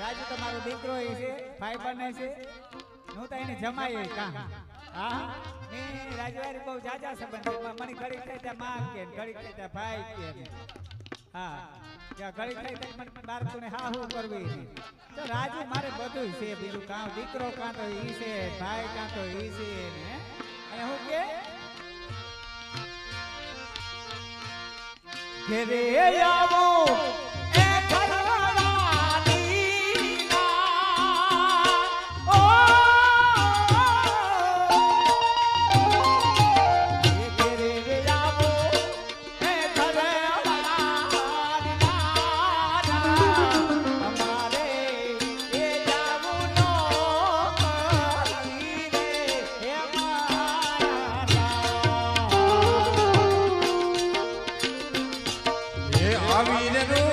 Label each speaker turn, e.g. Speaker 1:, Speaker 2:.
Speaker 1: રાજુ તો મારો દીકરો એ છે, ભાઈ બને છે. હું તો એને જમાય કાં હા? મેં રાજવારી બહુ જાજા સંબંધ. મને ઘડીક થાય ત્યાં માં કે ઘડી થાય ત્યાં ભાઈ કે હા. ત્યાં ઘડીક થાય ત્યાં મને તું હા હું કરવી તો રાજુ મારે બધું છે. બીજું કાં દીકરો કાં તો ઈ છે, ભાઈ કાં તો ઈ છે ને? અને હું કે? ઘેરે આવો. I mean it.